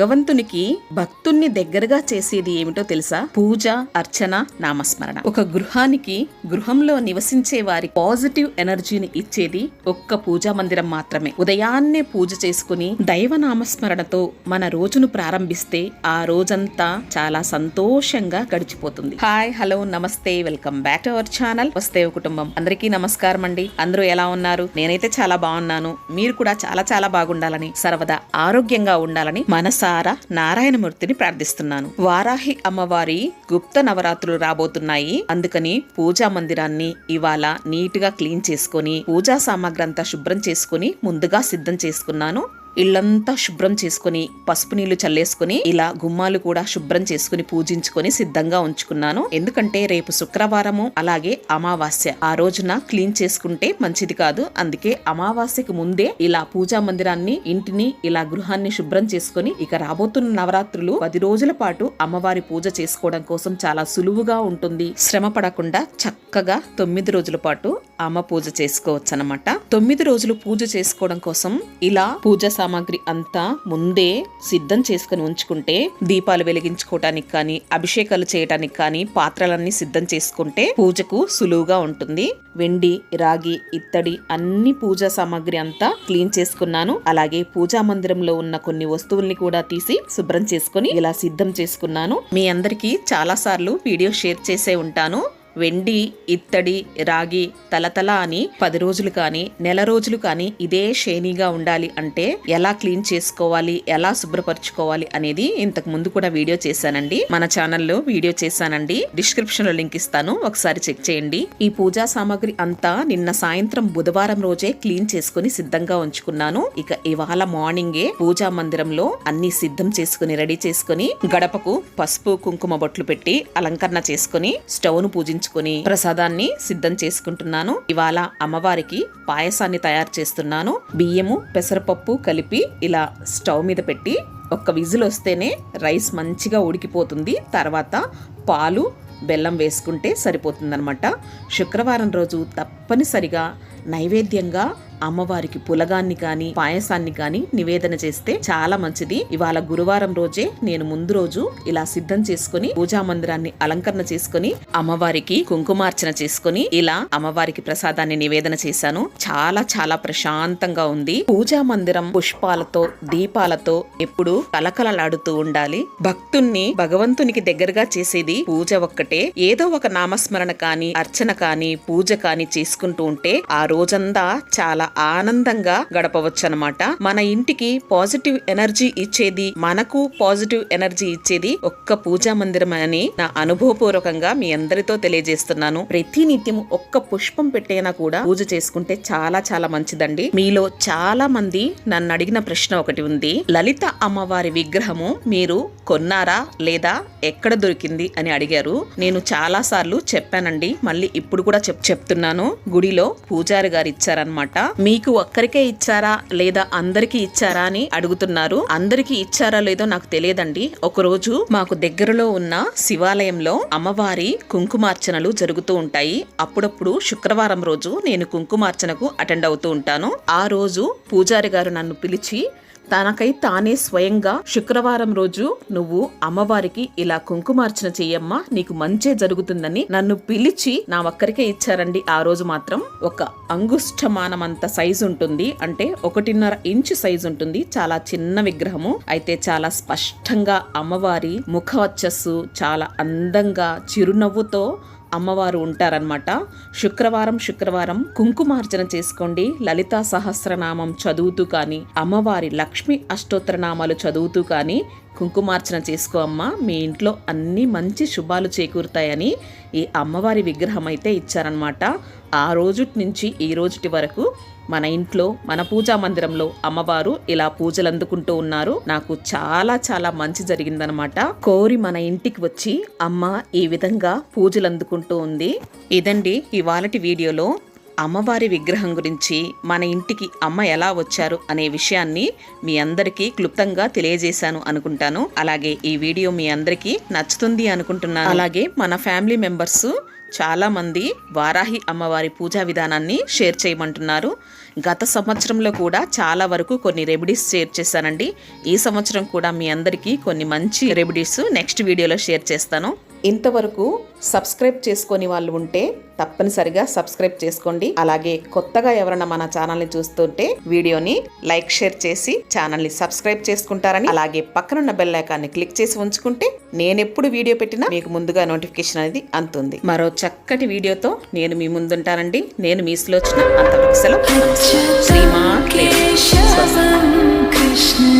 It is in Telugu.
భగవంతునికి భక్తుణ్ణి దగ్గరగా చేసేది ఏమిటో తెలుసా? పూజ అర్చన నామస్మరణ. ఒక గృహానికి గృహంలో నివసించే వారి పాజిటివ్ ఎనర్జీని ఇచ్చేది ఒక్క పూజా మందిరం మాత్రమే. ఉదయాన్నే పూజ చేసుకుని దైవ నామస్మరణతో మన రోజును ప్రారంభిస్తే ఆ రోజంతా చాలా సంతోషంగా గడిచిపోతుంది. హాయ్ హలో నమస్తే welcome back to our channel వస్తే కుటుంబం. అందరికీ నమస్కారం అండి. అందరూ ఎలా ఉన్నారు? నేనైతే చాలా బాగున్నాను. మీరు కూడా చాలా చాలా బాగుండాలని సర్వదా ఆరోగ్యంగా ఉండాలని మనసారా నారాయణమూర్తిని ప్రార్థిస్తున్నాను. వారాహి అమ్మవారి గుప్త నవరాత్రులు రాబోతున్నాయి. అందుకని పూజా మందిరాన్ని ఇవాళ నీట్గా క్లీన్ చేసుకొని పూజా సామాగ్రి అంతా శుభ్రం చేసుకుని ముందుగా సిద్ధం చేసుకున్నాను. ఇల్లంతా శుభ్రం చేసుకుని పసుపు నీళ్ళు చల్లేసుకుని ఇలా గుమ్మాలు కూడా శుభ్రం చేసుకుని పూజించుకొని సిద్ధంగా ఉంచుకున్నాను. ఎందుకంటే రేపు శుక్రవారము అలాగే అమావాస్య. ఆ రోజున క్లీన్ చేసుకుంటే మంచిది కాదు. అందుకే అమావాస్యకు ముందే ఇలా పూజా మందిరాన్ని ఇంటిని ఇలా గృహాన్ని శుభ్రం చేసుకుని ఇక రాబోతున్న నవరాత్రులు పది రోజుల పాటు అమ్మవారి పూజ చేసుకోవడం కోసం చాలా సులువుగా ఉంటుంది. శ్రమ పడకుండా చక్కగా తొమ్మిది రోజుల పాటు అమ్మ పూజ చేసుకోవచ్చు అనమాట తొమ్మిది రోజులు పూజ చేసుకోవడం కోసం ఇలా పూజ సామాగ్రి అంతా ముందే సిద్ధం చేసుకుని ఉంచుకుంటే దీపాలు వెలిగించుకోవటానికి కానీ అభిషేకాలు చేయటానికి కానీ పాత్రలన్నీ సిద్ధం చేసుకుంటే పూజకు సులువుగా ఉంటుంది. వెండి రాగి ఇత్తడి అన్ని పూజా సామాగ్రి అంతా క్లీన్ చేసుకున్నాను. అలాగే పూజా మందిరంలో ఉన్న కొన్ని వస్తువుల్ని కూడా తీసి శుభ్రం చేసుకుని ఇలా సిద్ధం చేసుకున్నాను. మీ అందరికీ చాలా సార్లు వీడియో షేర్ చేసే ఉంటాను. వెండి ఇత్తడి రాగి తలతల అని పది రోజులు కానీ నెల రోజులు కానీ ఇదే షేనీగా ఉండాలి అంటే ఎలా క్లీన్ చేసుకోవాలి ఎలా శుభ్రపరచుకోవాలి అనేది ఇంతకు ముందు కూడా వీడియో చేశానండి. మన ఛానల్లో వీడియో చేశానండి. డిస్క్రిప్షన్లో లింక్ ఇస్తాను. ఒకసారి చెక్ చేయండి. ఈ పూజా సామాగ్రి అంతా నిన్న సాయంత్రం బుధవారం రోజే క్లీన్ చేసుకుని సిద్ధంగా ఉంచుకున్నాను. ఇక ఇవాళ మార్నింగే పూజా మందిరంలో అన్ని సిద్ధం చేసుకుని రెడీ చేసుకుని గడపకు పసుపు కుంకుమ బొట్లు పెట్టి అలంకరణ చేసుకుని స్టవ్ను పూజించుకుని ప్రసాదాన్ని సిద్ధం చేసుకుంటున్నాను. ఇవాళ అమ్మవారికి పాయసాన్ని తయారు చేస్తున్నాను. బియ్యము పెసరపప్పు కలిపి ఇలా స్టవ్ మీద పెట్టి ఒక్క విజిల్ వస్తేనే రైస్ మంచిగా ఉడికిపోతుంది. తర్వాత పాలు బెల్లం వేసుకుంటే సరిపోతుందన్నమాట. శుక్రవారం రోజు తప్పనిసరిగా నైవేద్యంగా అమ్మవారికి పులగాన్ని కానీ పాయసాన్ని కానీ నివేదన చేస్తే చాలా మంచిది. ఇవాళ గురువారం రోజే నేను ముందు రోజు ఇలా సిద్ధం చేసుకుని పూజా మందిరాన్ని అలంకరణ చేసుకుని అమ్మవారికి కుంకుమార్చన చేసుకుని ఇలా అమ్మవారికి ప్రసాదాన్ని నివేదన చేశాను. చాలా చాలా ప్రశాంతంగా ఉంది. పూజా మందిరం పుష్పాలతో దీపాలతో ఎప్పుడు కలకలలాడుతూ ఉండాలి. భక్తుణ్ణి భగవంతునికి దగ్గరగా చేసేది పూజ ఒక్కటే. ఏదో ఒక నామస్మరణ కానీ అర్చన కానీ పూజ కానీ చేసుకుంటూ ఉంటే ఆ రోజంతా చాలా ఆనందంగా గడపవచ్చనమాట మన ఇంటికి పాజిటివ్ ఎనర్జీ ఇచ్చేది మనకు పాజిటివ్ ఎనర్జీ ఇచ్చేది ఒక్క పూజా మందిరం అని నా అనుభవపూర్వకంగా మీ అందరితో తెలియజేస్తున్నాను. ప్రతి నిత్యం ఒక్క పుష్పం పెట్టైనా కూడా పూజ చేసుకుంటే చాలా చాలా మంచిదండి. మీలో చాలా మంది నన్ను అడిగిన ప్రశ్న ఒకటి ఉంది. లలిత అమ్మవారి విగ్రహము మీరు కొన్నారా లేదా ఎక్కడ దొరికింది అని అడిగారు. నేను చాలా సార్లు చెప్పానండి. మళ్ళీ ఇప్పుడు కూడా చెప్ చెప్తున్నాను. గుడిలో పూజారి గారు ఇచ్చారనమాట మీకు ఒక్కరికే ఇచ్చారా లేదా అందరికి ఇచ్చారా అని అడుగుతున్నారు. అందరికి ఇచ్చారా లేదో నాకు తెలియదండి. ఒకరోజు మాకు దగ్గరలో ఉన్న శివాలయంలో అమ్మవారి కుంకుమార్చనలు జరుగుతూ ఉంటాయి. అప్పుడప్పుడు శుక్రవారం రోజు నేను కుంకుమార్చనకు అటెండ్ అవుతూ ఉంటాను. ఆ రోజు పూజారి గారు నన్ను పిలిచి తనకై తానే స్వయంగా శుక్రవారం రోజు నువ్వు అమ్మవారికి ఇలా కుంకుమార్చన చెయ్యమ్మా నీకు మంచే జరుగుతుందని నన్ను పిలిచి నా ఒక్కరికే ఇచ్చారండి. ఆ రోజు మాత్రం ఒక అంగుష్టమానమంత సైజు ఉంటుంది. అంటే ఒకటిన్నర ఇంచు సైజు ఉంటుంది. చాలా చిన్న విగ్రహము. అయితే చాలా స్పష్టంగా అమ్మవారి ముఖవచ్చస్సు చాలా అందంగా చిరునవ్వుతో అమ్మవారు ఉంటారనమాట శుక్రవారం శుక్రవారం కుంకుమార్చన చేసుకోండి. లలితా సహస్రనామం చదువుతూ కానీ అమ్మవారి లక్ష్మి అష్టోత్తరనామాలు చదువుతూ కానీ కుంకుమార్చన చేసుకో అమ్మ. మీ ఇంట్లో అన్ని మంచి శుభాలు చేకూరుతాయని ఈ అమ్మవారి విగ్రహం అయితే ఇచ్చారనమాట ఆ రోజుటి నుంచి ఈ రోజుటి వరకు మన ఇంట్లో మన పూజా మందిరంలో అమ్మవారు ఇలా పూజలు అందుకుంటూ ఉన్నారు. నాకు చాలా చాలా మంచి జరిగిందనమాట కోరి మన ఇంటికి వచ్చి అమ్మ ఈ విధంగా పూజలు అందుకుంటూ ఉంది. ఇదండి ఇవాళటి వీడియోలో అమ్మవారి విగ్రహం గురించి మన ఇంటికి అమ్మ ఎలా వచ్చారు అనే విషయాన్ని మీ అందరికీ క్లుప్తంగా తెలియజేశాను అనుకుంటాను. అలాగే ఈ వీడియో మీ అందరికీ నచ్చుతుంది అనుకుంటున్నాను. అలాగే మన ఫ్యామిలీ మెంబర్స్ చాలా మంది వారాహి అమ్మవారి పూజా విధానాన్ని షేర్ చేయమంటున్నారు. గత సంవత్సరంలో కూడా చాలా వరకు కొన్ని రెమెడీస్ షేర్ చేశానండి. ఈ సంవత్సరం కూడా మీ అందరికీ కొన్ని మంచి రెమెడీస్ నెక్స్ట్ వీడియోలో షేర్ చేస్తాను. ఇంతవరకు సబ్స్క్రైబ్ చేసుకొని వాళ్ళు ఉంటే తప్పనిసరిగా సబ్స్క్రైబ్ చేసుకోండి. అలాగే కొత్తగా ఎవరైనా మన ఛానల్ని చూస్తుంటే వీడియోని లైక్ షేర్ చేసి ఛానల్ని సబ్స్క్రైబ్ చేసుకుంటారని అలాగే పక్కనున్న బెల్ ఐకాన్ని క్లిక్ చేసి ఉంచుకుంటే నేనెప్పుడు వీడియో పెట్టినా మీకు ముందుగా నోటిఫికేషన్ అనేది అందుతుంది. మరో చక్కటి వీడియోతో నేను మీ ముందుంటానండి. నేను మీ సులోచన. అంతవరకు సెలవు. శ్రీమా కృష్ణ.